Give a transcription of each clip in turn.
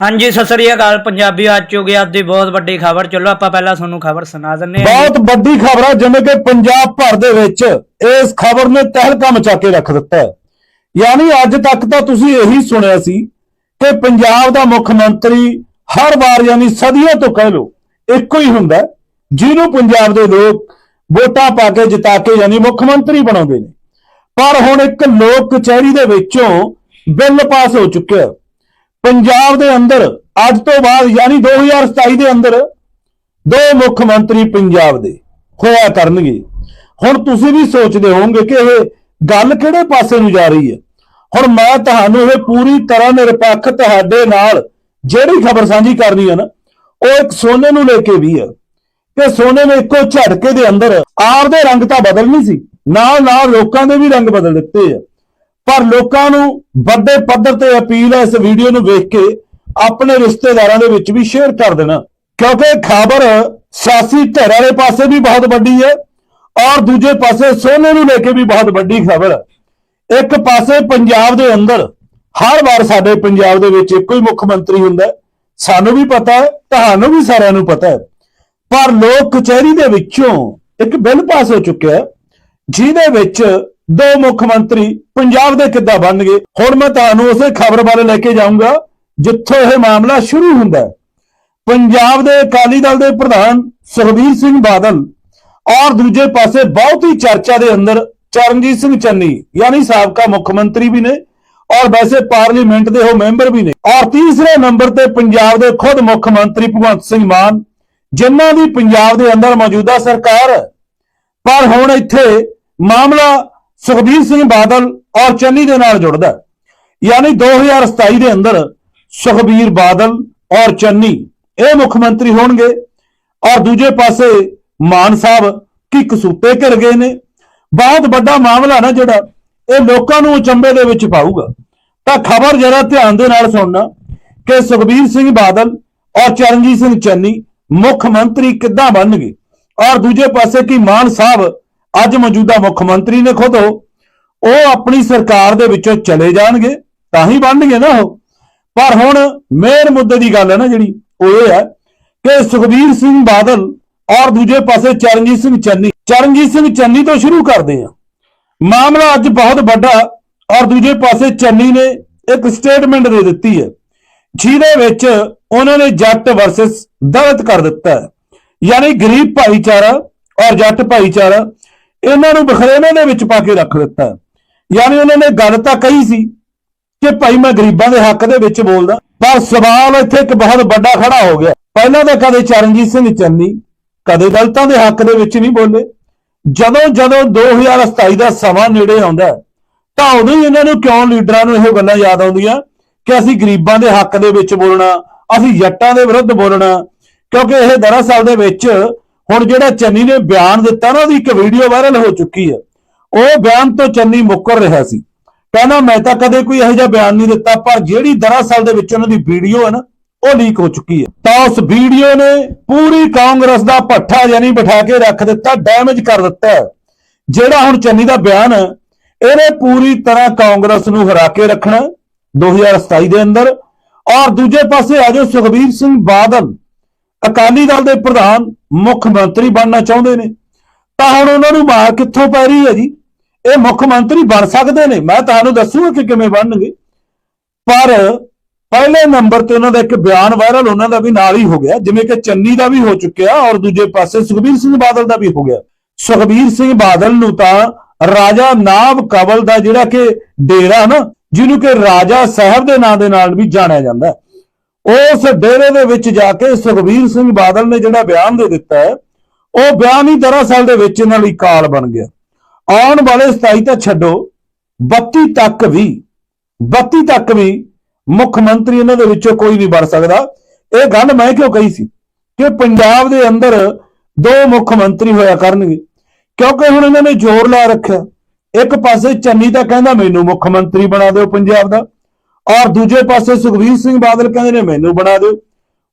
ਹਾਂਜੀ, ਸਤਿ ਸ੍ਰੀ ਅਕਾਲ ਪੰਜਾਬੀ, ਅੱਜ ਚੁੱਕੀ ਅੱਜ ਦੀ ਬਹੁਤ ਵੱਡੀ ਖਬਰ। ਚਲੋ ਆਪਾਂ ਪਹਿਲਾਂ ਤੁਹਾਨੂੰ ਖਬਰ ਸੁਣਾ ਦਿੰਨੇ ਹਾਂ। ਬਹੁਤ ਵੱਡੀ ਖਬਰ ਹੈ ਜਿਵੇਂ ਕਿ ਪੰਜਾਬ ਭਰ ਦੇ ਵਿੱਚ ਇਸ ਖਬਰ ਨੇ ਤਹਿਲਕਾ ਮਚਾ ਕੇ ਰੱਖ ਦਿੱਤਾ ਹੈ। ਯਾਨੀ ਅੱਜ ਤੱਕ ਤਾਂ ਤੁਸੀਂ ਇਹੀ ਸੁਣਿਆ ਸੀ ਕਿ ਪੰਜਾਬ ਦਾ ਮੁੱਖ ਮੰਤਰੀ ਹਰ ਵਾਰ ਯਾਨੀ ਸਦੀਆਂ ਤੋਂ ਕਹਿ ਲਓ, ਇੱਕੋ ਹੀ ਹੁੰਦਾ ਜਿਹਨੂੰ ਪੰਜਾਬ ਦੇ ਲੋਕ ਵੋਟਾਂ ਪਾ ਕੇ ਜਿਤਾ ਕੇ ਯਾਨੀ ਮੁੱਖ ਮੰਤਰੀ ਬਣਾਉਂਦੇ ਨੇ। ਪਰ ਹੁਣ ਇੱਕ ਲੋਕ ਕਚਹਿਰੀ ਦੇ ਵਿੱਚੋਂ ਬਿੱਲ ਪਾਸ ਹੋ ਚੁੱਕਿਆ ਪੰਜਾਬ ਦੇ ਅੰਦਰ, ਅੱਜ ਤੋਂ ਬਾਅਦ ਯਾਨੀ 2027 ਦੇ ਅੰਦਰ ਦੋ ਮੁੱਖ ਮੰਤਰੀ ਪੰਜਾਬ ਦੇ ਹੋਇਆ ਕਰਨਗੇ। ਹੁਣ ਤੁਸੀਂ ਵੀ ਸੋਚਦੇ ਹੋਵੋਗੇ ਕਿ ਇਹ ਗੱਲ ਕਿਹੜੇ ਪਾਸੇ ਨੂੰ ਜਾ ਰਹੀ ਹੈ? ਹੁਣ ਮੈਂ ਤੁਹਾਨੂੰ ਇਹ ਪੂਰੀ ਤਰ੍ਹਾਂ ਨਿਰਪੱਖ ਤੁਹਾਡੇ ਨਾਲ ਜਿਹੜੀ ਖਬਰ ਸਾਂਝੀ ਕਰਨੀ ਹੈ ਨਾ, ਉਹ ਇੱਕ ਸੋਨੇ ਨੂੰ ਲੈ ਕੇ ਵੀ ਹੈ ਕਿ ਸੋਨੇ ਨੇ ਇੱਕੋ ਝਟਕੇ ਦੇ ਅੰਦਰ ਆਰ ਦੇ ਰੰਗ ਤਾਂ ਬਦਲ ਨਹੀਂ ਸੀ ਨਾਲ ਨਾਲ ਲੋਕਾਂ ਦੇ ਵੀ ਰੰਗ ਬਦਲ ਦਿੱਤੇ ਆ। ਪਰ ਲੋਕਾਂ ਨੂੰ ਵੱਡੇ ਪੱਧਰ ਤੇ ਅਪੀਲ ਹੈ ਇਸ ਵੀਡੀਓ ਨੂੰ ਵੇਖ ਕੇ ਆਪਣੇ ਰਿਸ਼ਤੇਦਾਰਾਂ ਦੇ ਵਿੱਚ ਵੀ ਸ਼ੇਅਰ ਕਰ ਦੇਣਾ। ਕਿਉਂਕਿ ਖਬਰ ਸਿਆਸੀ ਧਿਰ ਵਾਲੇ ਪਾਸੇ ਵੀ ਬਹੁਤ ਵੱਡੀ ਹੈ ਔਰ ਦੂਜੇ ਪਾਸੇ ਸੋਨੇ ਨੂੰ ਲੈ ਕੇ ਵੀ ਬਹੁਤ ਵੱਡੀ ਖਬਰ। ਹੈ ਇੱਕ ਪਾਸੇ ਪੰਜਾਬ ਦੇ ਅੰਦਰ ਹਰ ਵਾਰ ਸਾਡੇ ਪੰਜਾਬ ਦੇ ਵਿੱਚ ਇੱਕੋ ਹੀ ਮੁੱਖ ਮੰਤਰੀ ਹੁੰਦਾ ਸਾਨੂੰ ਵੀ ਪਤਾ ਹੈ, ਤੁਹਾਨੂੰ ਵੀ ਸਾਰਿਆਂ ਨੂੰ ਪਤਾ ਹੈ। ਪਰ ਲੋਕ ਕਚਹਿਰੀ ਦੇ ਵਿੱਚੋਂ ਇੱਕ ਬਿੱਲ ਪਾਸ ਹੋ ਚੁੱਕਿਆ ਜਿਹਦੇ ਵਿੱਚ ਦੋ ਮੁੱਖ ਮੰਤਰੀ ਪੰਜਾਬ ਦੇ ਕਿੱਦਾਂ ਬਣਨਗੇ? ਹੁਣ ਮੈਂ ਤੁਹਾਨੂੰ ਉਸੇ ਖਬਰ ਬਾਰੇ ਲੈ ਕੇ ਜਾਊਂਗਾ, ਜਿੱਥੋਂ ਇਹ ਮਾਮਲਾ ਸ਼ੁਰੂ ਹੁੰਦਾ ਪੰਜਾਬ ਦੇ ਅਕਾਲੀ ਦਲ ਦੇ ਪ੍ਰਧਾਨ ਸੁਖਬੀਰ ਸਿੰਘ ਬਾਦਲ ਔਰ ਦੂਜੇ ਪਾਸੇ ਬਹੁਤ ਚਰਚਾ ਦੇ ਅੰਦਰ ਚਰਨਜੀਤ ਸਿੰਘ ਚੰਨੀ, ਯਾਨੀ ਸਾਬਕਾ ਮੁੱਖ ਮੰਤਰੀ ਵੀ ਨੇ ਔਰ ਵੈਸੇ ਪਾਰਲੀਮੈਂਟ ਦੇ ਉਹ ਮੈਂਬਰ ਵੀ ਨੇ। ਔਰ ਤੀਸਰੇ ਨੰਬਰ ਤੇ ਪੰਜਾਬ ਦੇ ਖੁਦ ਮੁੱਖ ਮੰਤਰੀ ਭਗਵੰਤ ਸਿੰਘ ਮਾਨ, ਜਿਨ੍ਹਾਂ ਦੀ ਪੰਜਾਬ ਦੇ ਅੰਦਰ ਮੌਜੂਦਾ ਸਰਕਾਰ ਪਰ ਹੁਣ ਇੱਥੇ ਮਾਮਲਾ ਸੁਖਬੀਰ ਸਿੰਘ ਬਾਦਲ ਔਰ ਚੰਨੀ ਦੇ ਨਾਲ ਜੁੜਦਾ ਹੈ। ਯਾਨੀ 2027 ਦੇ ਅੰਦਰ ਸੁਖਬੀਰ ਬਾਦਲ ਔਰ ਚੰਨੀ ਇਹ ਮੁੱਖ ਮੰਤਰੀ ਹੋਣਗੇ ਔਰ ਦੂਜੇ ਪਾਸੇ ਮਾਨ ਸਾਹਿਬ ਕੀ ਕਸੂਤੇ ਘਿਰ ਗਏ ਨੇ। ਬਹੁਤ ਵੱਡਾ ਮਾਮਲਾ ਨਾ ਜਿਹੜਾ, ਇਹ ਲੋਕਾਂ ਨੂੰ ਅਚੰਭੇ ਦੇ ਵਿੱਚ ਪਾਊਗਾ। ਤਾਂ ਖਬਰ ਜਰਾ ਧਿਆਨ ਦੇ ਨਾਲ ਸੁਣਨਾ ਕਿ ਸੁਖਬੀਰ ਸਿੰਘ ਬਾਦਲ ਔਰ ਚਰਨਜੀਤ ਸਿੰਘ ਚੰਨੀ ਮੁੱਖ ਮੰਤਰੀ ਕਿੱਦਾਂ ਬਣਨਗੇ। ਔਰ ਦੂਜੇ ਪਾਸੇ ਕਿ ਮਾਨ ਸਾਹਿਬ ਅੱਜ ਮੌਜੂਦਾ ਮੁੱਖ ਮੰਤਰੀ ਨੇ ਖੁਦ ਉਹ ਆਪਣੀ ਸਰਕਾਰ ਦੇ ਵਿੱਚੋਂ ਚਲੇ ਜਾਣਗੇ, ਤਾਂ ਹੀ ਬਣਨਗੇ ਨਾ ਉਹ। ਪਰ ਹੁਣ ਮੇਨ ਮੁੱਦੇ ਦੀ ਗੱਲ ਹੈ ਨਾ ਜਿਹੜੀ, ਉਹ ਇਹ ਹੈ ਕਿ ਸੁਖਬੀਰ ਸਿੰਘ ਬਾਦਲ ਔਰ ਦੂਜੇ ਪਾਸੇ ਚਰਨਜੀਤ ਸਿੰਘ ਚੰਨੀ, ਚਰਨਜੀਤ ਸਿੰਘ ਚੰਨੀ ਤੋਂ ਸ਼ੁਰੂ ਕਰਦੇ ਆ। ਮਾਮਲਾ ਅੱਜ ਬਹੁਤ ਵੱਡਾ ਔਰ ਦੂਜੇ ਪਾਸੇ ਚੰਨੀ ਨੇ ਇੱਕ ਸਟੇਟਮੈਂਟ ਦੇ ਦਿੱਤੀ ਹੈ, ਜਿਹਦੇ ਵਿੱਚ ਉਹਨਾਂ ਨੇ ਜੱਟ ਵਰਸਸ ਦਲਿਤ ਕਰ ਦਿੱਤਾ ਹੈ। ਯਾਨੀ ਗਰੀਬ ਭਾਈਚਾਰਾ ਔਰ ਜੱਟ ਭਾਈਚਾਰਾ ਇਹਨਾਂ ਨੂੰ ਬਖਰੇਵੇਂ ਦੇ ਵਿੱਚ ਪਾ ਕੇ ਰੱਖ ਦਿੱਤਾ। ਯਾਨੀ ਉਹਨਾਂ ਨੇ ਗੱਲ ਤਾਂ ਕਹੀ ਸੀ ਕਿ ਭਾਈ ਮੈਂ ਗਰੀਬਾਂ ਦੇ ਹੱਕ ਦੇ ਵਿੱਚ ਬੋਲਦਾ, ਪਰ ਸਵਾਲ ਇੱਥੇ ਇੱਕ ਬਹੁਤ ਵੱਡਾ ਖੜਾ ਹੋ ਗਿਆ। ਪਹਿਲਾਂ ਤਾਂ ਕਦੇ ਚਰਨਜੀਤ ਸਿੰਘ ਚੰਨੀ ਕਦੇ ਦਲਤਾਂ ਦੇ ਹੱਕ ਦੇ ਵਿੱਚ ਨਹੀਂ ਬੋਲੇ। ਜਦੋਂ ਜਦੋਂ 2027 ਦਾ ਸਮਾਂ ਨੇੜੇ ਆਉਂਦਾ, ਤਾਂ ਉਦੋਂ ਹੀ ਇਹਨਾਂ ਨੂੰ ਕਿਉਂ ਲੀਡਰਾਂ ਨੂੰ ਇਹੋ ਗੱਲਾਂ ਯਾਦ ਆਉਂਦੀਆਂ ਕਿ ਅਸੀਂ ਗਰੀਬਾਂ ਦੇ ਹੱਕ ਦੇ ਵਿੱਚ ਬੋਲਣਾ, ਅਸੀਂ ਜੱਟਾਂ ਦੇ ਵਿਰੁੱਧ ਬੋਲਣਾ, ਕਿਉਂਕਿ ਇਹ ਦਰਅਸਲ ਦੇ ਵਿੱਚ ਹੁਣ ਜਿਹੜਾ ਚੰਨੀ ਨੇ ਬਿਆਨ ਦਿੱਤਾ ਨਾ, ਉਹਦੀ ਇੱਕ ਵੀਡੀਓ ਵਾਇਰਲ ਹੋ ਚੁੱਕੀ ਹੈ। ਉਹ ਬਿਆਨ ਤੋਂ ਚੰਨੀ ਮੁੱਕਰ ਰਿਹਾ ਸੀ। ਕਹਿੰਦਾ, ਮੈਂ ਤਾਂ ਕਦੇ ਕੋਈ ਇਹੋ ਜਿਹਾ ਬਿਆਨ ਨਹੀਂ ਦਿੱਤਾ, ਪਰ ਜਿਹੜੀ ਦਰਅਸਲ ਦੇ ਵਿੱਚ ਉਹਨਾਂ ਦੀ ਵੀਡੀਓ ਹੈ ਨਾ, ਉਹ ਲੀਕ ਹੋ ਚੁੱਕੀ ਹੈ। ਤਾਂ ਉਸ ਵੀਡੀਓ ਨੇ ਪੂਰੀ ਕਾਂਗਰਸ ਦਾ ਪੱਠਾ ਯਾਨੀ ਬਿਠਾ ਕੇ ਰੱਖ ਦਿੱਤਾ ਡੈਮੇਜ ਕਰ ਦਿੱਤਾ ਹੈ। ਜਿਹੜਾ ਹੁਣ ਚੰਨੀ ਦਾ ਬਿਆਨ ਹੈ, ਇਹਨੇ ਪੂਰੀ ਤਰ੍ਹਾਂ ਕਾਂਗਰਸ ਨੂੰ ਹਰਾ ਕੇ ਰੱਖਣਾ ਹੈ 2027 ਦੇ ਅੰਦਰ। ਔਰ ਦੂਜੇ ਪਾਸੇ ਆਜੋ ਸੁਖਬੀਰ ਸਿੰਘ ਬਾਦਲ, ਅਕਾਲੀ ਦਲ ਦੇ ਪ੍ਰਧਾਨ ਮੁੱਖ ਮੰਤਰੀ ਬਣਨਾ ਚਾਹੁੰਦੇ ਨੇ। ਤਾਂ ਹੁਣ ਉਹਨਾਂ ਨੂੰ ਮਾਰ ਕਿੱਥੋਂ ਪੈ ਰਹੀ ਹੈ ਜੀ? ਇਹ ਮੁੱਖ ਮੰਤਰੀ ਬਣ ਸਕਦੇ ਨੇ। ਮੈਂ ਤੁਹਾਨੂੰ ਦੱਸੂਗਾ ਕਿ ਕਿਵੇਂ ਬਣਨਗੇ। ਪਰ ਪਹਿਲੇ ਨੰਬਰ ਤੇ ਉਹਨਾਂ ਦਾ ਇੱਕ ਬਿਆਨ ਵਾਇਰਲ ਉਹਨਾਂ ਦਾ ਵੀ ਨਾਲ ਹੀ ਹੋ ਗਿਆ। ਜਿਵੇਂ ਕਿ ਚੰਨੀ ਦਾ ਵੀ ਹੋ ਚੁੱਕਿਆ ਔਰ ਦੂਜੇ ਪਾਸੇ ਸੁਖਬੀਰ ਸਿੰਘ ਬਾਦਲ ਦਾ ਵੀ ਹੋ ਗਿਆ। ਸੁਖਬੀਰ ਸਿੰਘ ਬਾਦਲ ਨੂੰ ਤਾਂ ਰਾਜਾ ਨਾਭ ਕਵਲ ਦਾ ਜਿਹੜਾ ਕਿ ਡੇਰਾ ਨਾ ਜਿਹਨੂੰ ਕਿ ਰਾਜਾ ਸਾਹਿਬ ਦੇ ਨਾਂ ਦੇ ਨਾਲ ਵੀ ਜਾਣਿਆ ਜਾਂਦਾ। ਹੈ, ਉਸ ਡੇਰੇ ਦੇ ਵਿੱਚ ਜਾ ਕੇ ਸੁਖਬੀਰ ਸਿੰਘ ਬਾਦਲ ਨੇ ਜਿਹੜਾ ਬਿਆਨ ਦੇ ਦਿੱਤਾ ਹੈ, ਉਹ ਬਿਆਨ ਹੀ ਦਰਅਸਲ ਦੇ ਵਿੱਚ ਇਹਨਾਂ ਲਈ ਕਾਲ ਬਣ ਗਿਆ। ਆਉਣ ਵਾਲੇ 27 ਤਾਂ ਛੱਡੋ 32 ਤੱਕ ਵੀ 32 ਤੱਕ ਵੀ ਮੁੱਖ ਮੰਤਰੀ ਇਹਨਾਂ ਦੇ ਵਿੱਚੋਂ ਕੋਈ ਨਹੀਂ ਬਣ ਸਕਦਾ। ਇਹ ਗੱਲ ਮੈਂ ਕਿਉਂ ਕਹੀ ਸੀ? ਕਿ ਪੰਜਾਬ ਦੇ ਅੰਦਰ ਦੋ ਮੁੱਖ ਮੰਤਰੀ ਹੋਇਆ ਕਰਨਗੇ। ਕਿਉਂਕਿ ਹੁਣ ਇਹਨਾਂ ਨੇ ਜ਼ੋਰ ਲਾ ਰੱਖਿਆ। ਇੱਕ ਪਾਸੇ ਚੰਨੀ ਤਾਂ ਕਹਿੰਦਾ ਮੈਨੂੰ ਮੁੱਖ ਮੰਤਰੀ ਬਣਾ ਦਿਓ ਪੰਜਾਬ ਦਾ। ਔਰ ਦੂਜੇ ਪਾਸੇ ਸੁਖਬੀਰ ਸਿੰਘ ਬਾਦਲ ਕਹਿੰਦੇ ਨੇ, ਮੈਨੂੰ ਬਣਾ ਦਿਓ।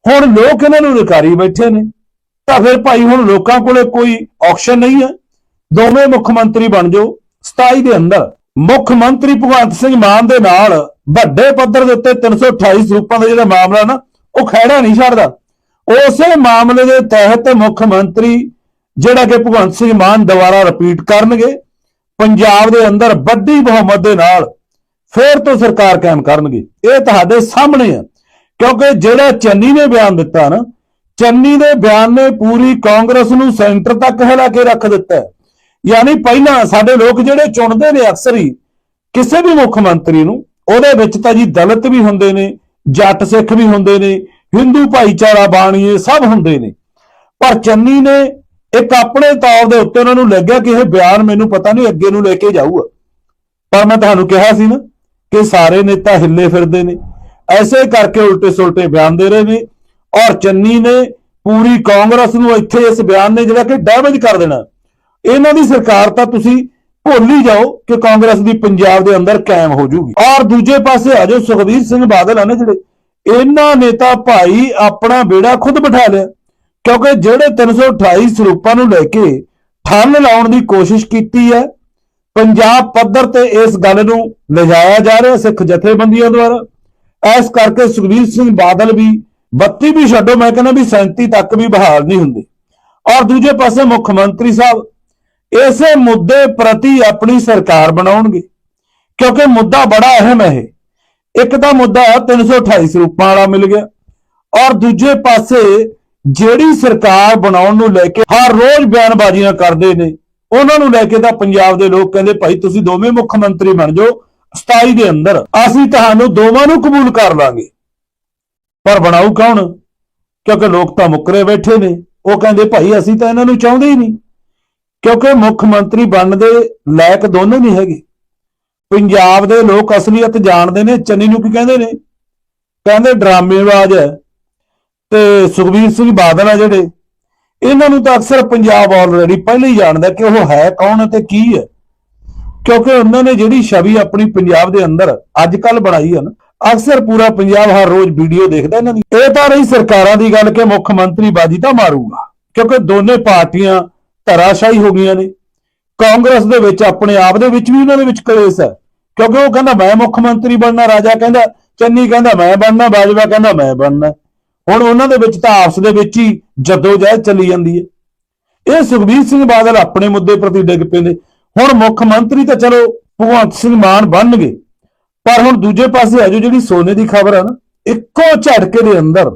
ਹੁਣ ਲੋਕ ਇਹਨਾਂ ਨੂੰ ਨਕਾਰੀ ਬੈਠੇ ਨੇ। ਤਾਂ ਫਿਰ ਭਾਈ ਹੁਣ ਲੋਕਾਂ ਕੋਲੇ ਕੋਈ ਆਪਸ਼ਨ ਨਹੀਂ ਹੈ। ਦੋਵੇਂ ਮੁੱਖ ਮੰਤਰੀ ਬਣ ਜਾਓ। 27 ਦੇ ਅੰਦਰ ਮੁੱਖ ਮੰਤਰੀ ਭਗਵੰਤ ਸਿੰਘ ਮਾਨ ਦੇ ਨਾਲ ਵੱਡੇ ਪੱਧਰ ਦੇ ਉੱਤੇ 328 ਸਰੂਪਾਂ ਦਾ ਜਿਹੜਾ ਮਾਮਲਾ ਨਾ, ਉਹ ਖਹਿੜਾ ਨਹੀਂ ਛੱਡਦਾ। ਉਸੇ ਮਾਮਲੇ ਦੇ ਤਹਿਤ ਮੁੱਖ ਮੰਤਰੀ ਜਿਹੜਾ ਕਿ ਭਗਵੰਤ ਸਿੰਘ ਮਾਨ ਦੁਬਾਰਾ ਰਿਪੀਟ ਕਰਨਗੇ। ਪੰਜਾਬ ਦੇ ਅੰਦਰ ਵੱਡੀ ਬਹੁਮਤ ਦੇ ਨਾਲ ਫੇਰ ਤੋਂ ਸਰਕਾਰ ਕਾਇਮ ਕਰਨਗੇ। ਇਹ ਤੁਹਾਡੇ ਸਾਹਮਣੇ ਆ। ਕਿਉਂਕਿ ਜਿਹੜਾ ਚੰਨੀ ਨੇ ਬਿਆਨ ਦਿੱਤਾ ਨਾ, ਚੰਨੀ ਦੇ ਬਿਆਨ ਨੇ ਪੂਰੀ ਕਾਂਗਰਸ ਨੂੰ ਸੈਂਟਰ ਤੱਕ ਹਿਲਾ ਕੇ ਰੱਖ ਦਿੱਤਾ। ਯਾਨੀ ਪਹਿਲਾਂ ਸਾਡੇ ਲੋਕ ਜਿਹੜੇ ਚੁਣਦੇ ਨੇ ਅਕਸਰ ਹੀ, ਕਿਸੇ ਵੀ ਮੁੱਖ ਮੰਤਰੀ ਨੂੰ, ਉਹਦੇ ਵਿੱਚ ਤਾਂ ਜੀ ਦਲਿਤ ਵੀ ਹੁੰਦੇ ਨੇ, ਜੱਟ ਸਿੱਖ ਵੀ ਹੁੰਦੇ ਨੇ, ਹਿੰਦੂ ਭਾਈਚਾਰਾ ਬਾਣੀਏ ਸਭ ਹੁੰਦੇ ਨੇ। ਪਰ ਚੰਨੀ ਨੇ ਇੱਕ ਆਪਣੇ ਤੌਰ ਦੇ ਉੱਤੇ ਉਹਨਾਂ ਨੂੰ ਲੱਗਿਆ ਕਿ ਇਹ ਬਿਆਨ ਮੈਨੂੰ ਪਤਾ ਨਹੀਂ ਅੱਗੇ ਨੂੰ ਲੈ ਕੇ ਜਾਊਗਾ। ਪਰ ਮੈਂ ਤੁਹਾਨੂੰ ਕਿਹਾ ਸੀ ਨਾ ਕਿ ਸਾਰੇ ਨੇਤਾ ਹਿੱਲੇ ਫਿਰਦੇ ਨੇ। ਐਸੇ ਕਰਕੇ ਉਲਟੇ ਸੁਲਟੇ ਬਿਆਨ ਦੇ ਰਹੇ ਨੇ ਔਰ ਚੰਨੀ ਨੇ ਪੂਰੀ ਕਾਂਗਰਸ ਨੂੰ ਇੱਥੇ ਇਸ ਬਿਆਨ ਨੇ ਜਿਹੜਾ ਕਿ ਡੈਮੇਜ ਕਰ ਦੇਣਾ। ਇਹਨਾਂ ਦੀ ਸਰਕਾਰ ਤਾਂ ਤੁਸੀਂ ਭੁੱਲ ਹੀ ਜਾਓ ਕਿ ਕਾਂਗਰਸ ਦੀ ਪੰਜਾਬ ਦੇ ਅੰਦਰ ਕਾਇਮ ਹੋ ਜੂਗੀ। ਔਰ ਦੂਜੇ ਪਾਸੇ ਆ ਜਾਓ, ਸੁਖਬੀਰ ਸਿੰਘ ਬਾਦਲ ਆ ਨਾ ਜਿਹੜੇ, ਇਹਨਾਂ ਨੇ ਤਾਂ ਭਾਈ ਆਪਣਾ ਬੇੜਾ ਖੁਦ ਬਿਠਾ ਲਿਆ। ਕਿਉਂਕਿ ਜਿਹੜੇ 328 ਸਰੂਪਾਂ ਨੂੰ ਲੈ ਕੇ ਠੱਲ ਲਾਉਣ ਦੀ ਕੋਸ਼ਿਸ਼ ਕੀਤੀ ਹੈ ਪੰਜਾਬ ਪੱਧਰ ਤੇ ਇਸ ਗੱਲ ਨੂੰ ਲਿਜਾਇਆ ਜਾ ਰਿਹਾ ਸਿੱਖ ਜਥੇਬੰਦੀਆਂ ਦੁਆਰਾ। ਇਸ ਕਰਕੇ ਸੁਖਬੀਰ ਸਿੰਘ ਬਾਦਲ ਵੀ 32 ਵੀ ਛੱਡੋ, ਮੈਂ ਕਹਿੰਦਾ ਵੀ 37 ਤੱਕ ਵੀ ਬਹਾਲ ਨਹੀਂ ਹੁੰਦੇ। ਔਰ ਦੂਜੇ ਪਾਸੇ ਮੁੱਖ ਮੰਤਰੀ ਸਾਹਿਬ, ਇਸੇ ਮੁੱਦੇ ਪ੍ਰਤੀ ਆਪਣੀ ਸਰਕਾਰ ਬਣਾਉਣਗੇ। ਕਿਉਂਕਿ ਮੁੱਦਾ ਬੜਾ ਅਹਿਮ ਹੈ। ਇਹ ਇੱਕ ਤਾਂ ਮੁੱਦਾ 328 ਸਰੂਪਾਂ ਵਾਲਾ ਮਿਲ ਗਿਆ। ਔਰ ਦੂਜੇ ਪਾਸੇ ਜਿਹੜੀ ਸਰਕਾਰ ਬਣਾਉਣ ਨੂੰ ਲੈ ਕੇ ਹਰ ਰੋਜ਼ ਬਿਆਨਬਾਜ਼ੀਆਂ ਕਰਦੇ ਨੇ। ਉਹਨਾਂ ਨੂੰ ਲੈ ਕੇ ਤਾਂ ਪੰਜਾਬ ਦੇ ਲੋਕ ਕਹਿੰਦੇ, ਭਾਈ, ਤੁਸੀਂ ਦੋਵੇਂ ਮੁੱਖ ਮੰਤਰੀ ਬਣ ਜਾਓ 27 ਦੇ ਅੰਦਰ। ਅਸੀਂ ਤੁਹਾਨੂੰ ਦੋਵਾਂ ਨੂੰ ਕਬੂਲ ਕਰ ਲਾਂਗੇ। ਪਰ ਬਣਾਉ ਕੌਣ? ਕਿਉਂਕਿ ਲੋਕ ਤਾਂ ਮੁੱਕਰੇ ਬੈਠੇ ਨੇ। ਉਹ ਕਹਿੰਦੇ, ਭਾਈ, ਅਸੀਂ ਤਾਂ ਇਹਨਾਂ ਨੂੰ ਚਾਹੁੰਦੇ ਹੀ ਨਹੀਂ। ਕਿਉਂਕਿ ਮੁੱਖ ਮੰਤਰੀ ਬਣਨ ਦੇ ਲਾਇਕ ਦੋਨੋਂ ਨਹੀਂ ਹੈਗੇ। ਪੰਜਾਬ ਦੇ ਲੋਕ ਅਸਲੀਅਤ ਜਾਣਦੇ ਨੇ, ਚੰਨੀ ਨੂੰ ਕੀ ਕਹਿੰਦੇ ਨੇ? ਕਹਿੰਦੇ, ਡਰਾਮੇਬਾਜ਼ ਹੈ। ਤੇ ਸੁਖਬੀਰ ਸਿੰਘ ਬਾਦਲ ਆ ਜਿਹੜੇ। ਇਹਨਾਂ ਨੂੰ ਤਾਂ ਅਕਸਰ ਪੰਜਾਬ ਆਲਰੇਡੀ ਪਹਿਲਾਂ ਹੀ ਜਾਣਦਾ ਕਿ ਉਹ ਹੈ ਕੌਣ ਅਤੇ ਕੀ ਹੈ। ਕਿਉਂਕਿ ਉਹਨਾਂ ਨੇ ਜਿਹੜੀ ਛਵੀ ਆਪਣੀ ਪੰਜਾਬ ਦੇ ਅੰਦਰ ਅੱਜ ਕੱਲ ਬਣਾਈ ਹੈ ਨਾ, ਅਕਸਰ ਪੂਰਾ ਪੰਜਾਬ ਹਰ ਰੋਜ਼ ਵੀਡੀਓ ਦੇਖਦਾ ਇਹਨਾਂ ਦੀ। ਇਹ ਤਾਂ ਰਹੀ ਸਰਕਾਰਾਂ ਦੀ ਗੱਲ ਕਿ ਮੁੱਖ ਮੰਤਰੀ ਬਾਜੀ ਤਾਂ ਮਾਰੂਗਾ, ਕਿਉਂਕਿ ਦੋਨੇ ਪਾਰਟੀਆਂ ਧਰਾਸ਼ਾਹੀ ਹੋ ਗਈਆਂ ਨੇ। ਕਾਂਗਰਸ ਦੇ ਵਿੱਚ ਆਪਣੇ ਆਪ ਦੇ ਵਿੱਚ ਵੀ ਉਹਨਾਂ ਦੇ ਵਿੱਚ ਕਲੇਸ਼ ਹੈ, ਕਿਉਂਕਿ ਉਹ ਕਹਿੰਦਾ ਮੈਂ ਮੁੱਖ ਮੰਤਰੀ ਬਣਨਾ, ਰਾਜਾ ਕਹਿੰਦਾ ਚੰਨੀ ਕਹਿੰਦਾ ਮੈਂ ਬਣਨਾ, ਬਾਜਵਾ ਕਹਿੰਦਾ ਮੈਂ ਬਣਨਾ। ਹੁਣ ਉਹਨਾਂ ਦੇ ਵਿੱਚ ਤਾਂ ਆਪਸ ਦੇ ਵਿੱਚ ਹੀ ਜਦੋਜਹਿਦ ਚੱਲੀ ਜਾਂਦੀ ਹੈ। ਇਹ ਸੁਖਬੀਰ ਸਿੰਘ ਬਾਦਲ ਆਪਣੇ ਮੁੱਦੇ ਪ੍ਰਤੀ ਡਿੱਗ ਪੈਂਦੇ ਹੁਣ ਮੁੱਖ ਮੰਤਰੀ ਤਾਂ ਚਲੋ ਭਗਵੰਤ ਸਿੰਘ ਮਾਨ ਬਣਨਗੇ। ਪਰ ਹੁਣ ਦੂਜੇ ਪਾਸੇ ਆ ਆਜੋ ਜਿਹੜੀ ਸੋਨੇ ਦੀ ਖਬਰ ਹੈ ਨਾ, ਇੱਕੋ ਝਟਕੇ ਦੇ ਅੰਦਰ,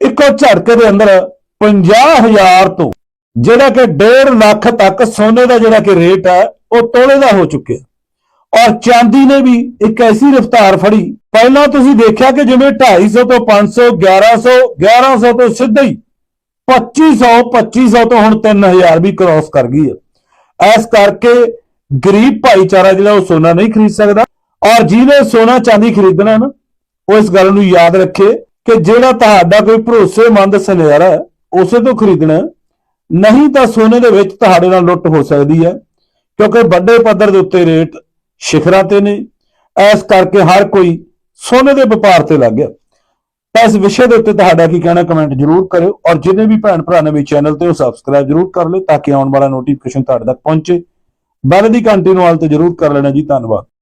ਇੱਕੋ ਝਟਕੇ ਦੇ ਅੰਦਰ 50000 ਤੋਂ ਜਿਹੜਾ ਕਿ 1.5 ਲੱਖ ਤੱਕ ਸੋਨੇ ਦਾ ਜਿਹੜਾ ਕਿ ਰੇਟ ਹੈ, ਉਹ ਤੋਲੇ ਦਾ ਹੋ ਚੁੱਕਿਆ। ਔਰ ਚਾਂਦੀ ਨੇ ਵੀ ਇੱਕ ਐਸੀ ਰਫ਼ਤਾਰ ਫੜੀ ਪਹਿਲਾਂ ਤੁਸੀਂ ਦੇਖਿਆ ਕਿ ਜਿਵੇਂ 250 ਤੋਂ 500 1100 1100 ਤੋਂ ਸਿੱਧਾ ਹੀ 2500 2500 ਤੋਂ ਹੁਣ 3000 ਵੀ ਕ੍ਰਾਸ ਕਰ ਗਈ ਹੈ। ਇਸ ਕਰਕੇ ਗਰੀਬ ਭਾਈਚਾਰਾ ਜਿਹੜਾ ਉਹ ਸੋਨਾ ਨਹੀਂ ਖਰੀਦ ਸਕਦਾ ਔਰ ਜਿਹਨੇ ਸੋਨਾ ਚਾਂਦੀ ਖਰੀਦਣਾ ਨਾ, ਉਹ ਇਸ ਗੱਲ ਨੂੰ ਯਾਦ ਰੱਖੇ ਕਿ ਜਿਹੜਾ ਤੁਹਾਡਾ ਕੋਈ ਭਰੋਸੇਮੰਦ ਸੁਨਿਆਰਾ ਹੈ, ਉਸੇ ਤੋਂ ਖਰੀਦਣਾ ਨਹੀਂ ਤਾਂ ਸੋਨੇ ਦੇ ਵਿੱਚ ਤੁਹਾਡੇ ਨਾਲ ਲੁੱਟ ਹੋ ਸਕਦੀ ਹੈ, ਕਿਉਂਕਿ ਵੱਡੇ ਪੱਧਰ ਦੇ ਉੱਤੇ ਰੇਟ ਸ਼ਿਖਰਾਂ ਤੇ ਨੇ। ਇਸ ਕਰਕੇ ਹਰ ਕੋਈ ਸੋਨੇ ਦੇ ਵਪਾਰ ਤੇ ਲੱਗ ਗਿਆ। ਤਾਂ ਇਸ ਵਿਸ਼ੇ ਦੇ ਉੱਤੇ ਤੁਹਾਡਾ ਕੀ ਕਹਿਣਾ ਕਮੈਂਟ ਜਰੂਰ ਕਰਿਓ ਔਰ ਜਿੰਨੇ ਵੀ ਭੈਣ ਭਰਾ ਨੇ ਨਵੇਂ ਚੈਨਲ ਤੇ ਉਹ ਸਬਸਕ੍ਰਾਈਬ ਜਰੂਰ ਕਰ ਲਿਓ ਤਾਂ ਕਿ ਆਉਣ ਵਾਲਾ ਨੋਟੀਫਿਕੇਸ਼ਨ ਤੁਹਾਡੇ ਤੱਕ ਪਹੁੰਚੇ। ਬੈਲ ਦੀ ਘੰਟੀ ਨੂੰ ਹਾਲ ਤੇ ਜਰੂਰ ਕਰ ਲੈਣਾ ਜੀ, ਧੰਨਵਾਦ।